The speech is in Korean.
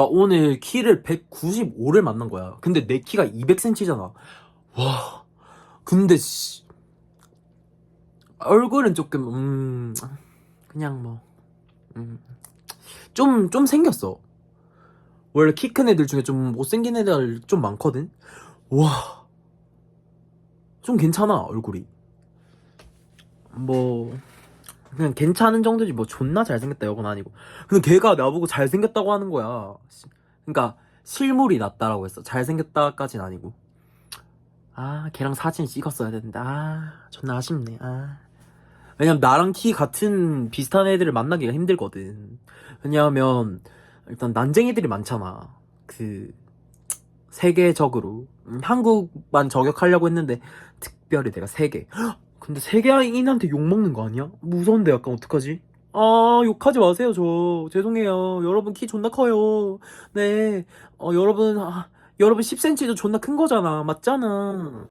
나 오늘 키를 195를 만난 거야. 근데 내 키가 200cm잖아. 와. 근데 씨. 얼굴은 조금 음 그냥 뭐 음. 좀, 좀 생겼어. 원래 키 큰 애들 중에 좀 못생긴 애들 좀 많거든? 와. 좀 괜찮아, 얼굴이. 뭐, 그냥 괜찮은 정도지, 뭐, 존나 잘생겼다, 이건 아니고. 근데 걔가 나보고 잘생겼다고 하는 거야. 시- 그러니까, 실물이 낫다라고 했어. 잘생겼다까진 아니고. 아, 걔랑 사진 찍었어야 되는데, 아, 존나 아쉽네, 아. 왜냐면 나랑 키 같은 비슷한 애들을 만나기가 힘들거든. 왜냐하면 일단 난쟁이들이 많잖아. 그 세계적으로 음, 한국만 저격하려고 했는데 특별히 내가 세계. 헉! 근데 세계인한테 욕 먹는 거 아니야? 무서운데 약간 어떡하지? 아 욕하지 마세요 저 죄송해요 여러분 키 존나 커요 네 어, 여러분 아, 여러분 10cm도 존나 큰 거잖아 맞잖아